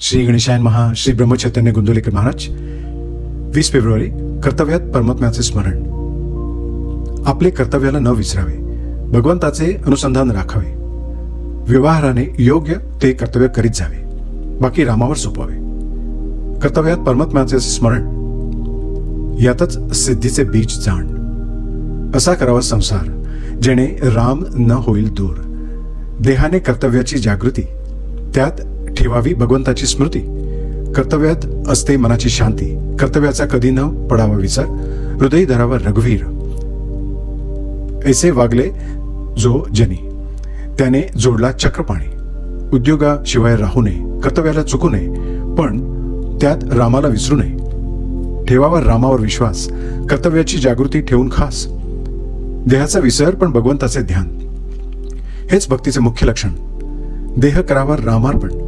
श्री गणेशायन महा श्री ब्रह्मचैतन्य गुंदोलेकर महाराज. वीस फेब्रुवारी कर्तव्यात परमात्म्याचे स्मरण. आपले कर्तव्याला न विसरावे भगवंताचे अनुसंधान राखावे. व्यवहाराने योग्य ते कर्तव्य करीत जावे बाकी रामावर सोपवावे. कर्तव्यात परमात्म्याचे स्मरण यातच सिद्धीचे बीज जाण. असा करावा संसार जेणे राम न होईल दूर. देहाने कर्तव्याची जागृती त्यात ठेवावी भगवंताची स्मृती. कर्तव्यात असते मनाची शांती. कर्तव्याचा कधी न पडावा विचार. हृदय धरावा रघुवीर. ऐसे वागले जो जनी. त्याने जोडला चक्रपाणी. उद्योगाशिवाय राहू नये. कर्तव्याला चुकू नये. पण त्यात रामाला विसरू नये. ठेवावा रामावर विश्वास. कर्तव्याची जागृती ठेवून खास. देहाचा विसर पण भगवंताचे ध्यान. हेच भक्तीचे मुख्य लक्षण. देह करावा रामार्पण.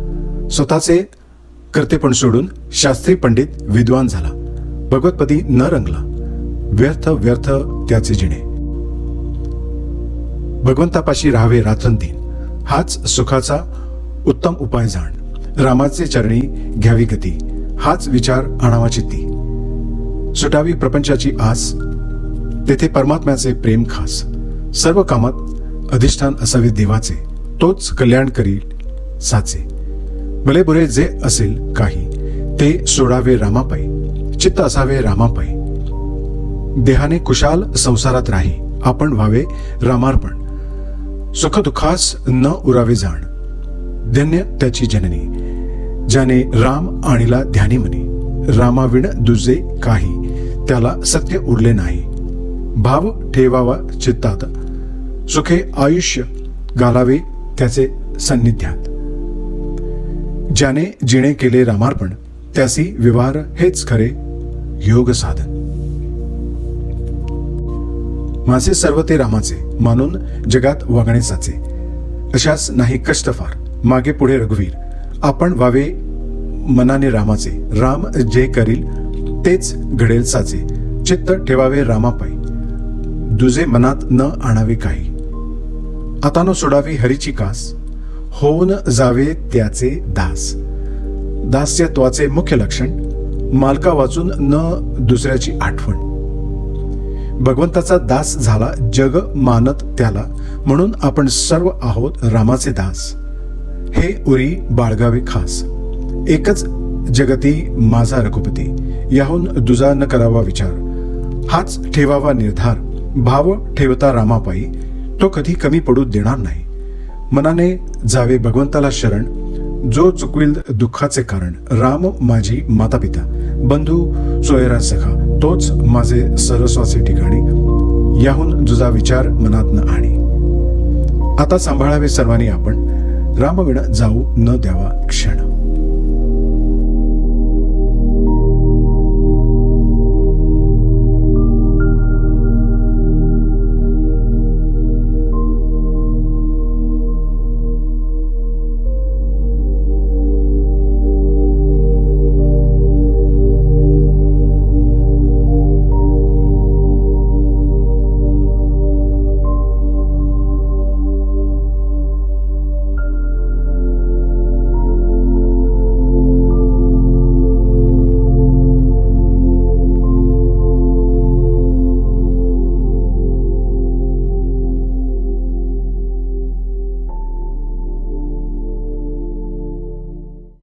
स्वतःचे कर्तेपण सोडून शास्त्री पंडित विद्वान झाला. भगवतपदी न रंगला. व्यर्थ व्यर्थ त्याचे जिणे. भगवंतापाशी राहावे रात्रंदिन हाच सुखाचा उत्तम उपाय जाण. रामाचे चरणी घ्यावी गती. हाच विचार आणावा चित्ती सुटावी प्रपंचाची आस. तेथे परमात्म्याचे प्रेम खास. सर्व कामात अधिष्ठान असावे देवाचे. तोच कल्याण करील साचे. भले बुरे जे असेल काही ते सोडावे रामापाई चित्त असावे रामापाई देहाने कुशाल संसारात राही आपण व्हावे रामार्पण. सुखदुःखास न उरावे जाण. धन्य त्याची जननी ज्याने राम आणीला ध्यानी म्हणे. रामाविण दुजे काही त्याला सत्य उरले नाही. भाव ठेवावा चित्तात. सुखे आयुष्य घालावे त्याचे सान्निध्यात. ज्याने जिणे केले रामार्पण त्यासी विवार हेच खरे योग साधन. माझे सर्व ते रामाचे मानून जगात वागणे साचे अशाच नाही कष्ट फार. मागे पुढे रघुवीर आपण व्हावे मनाने रामाचे. राम जे करील तेच घडेल साचे. चित्त ठेवावे रामापायी. दुजे मनात न आणावे काही. आता न सोडावी हरीची कास. होऊन जावे त्याचे दास. दास्यत्वाचे मुख्य लक्षण मालका वाचून न दुसऱ्याची आठवण. भगवंताचा दास झाला जग मानत त्याला म्हणून आपण सर्व आहोत रामाचे दास. हे उरी बाळगावे खास. एकच जगती माझा रघुपती याहून दुजा न करावा विचार. हाच ठेवावा निर्धार भाव ठेवता रामापायी तो कधी कमी पडू देणार नाही. मनाने जावे भगवंताला शरण जो चुकविल दुःखाचे कारण राम माझी माता पिता बंधू सोयरा सखा तोच माझे सरस्वाचे ठिकाणी याहून जुजा विचार मनात न आणी. आता सांभाळावे सर्वांनी आपण रामविण जाऊ न द्यावा क्षण.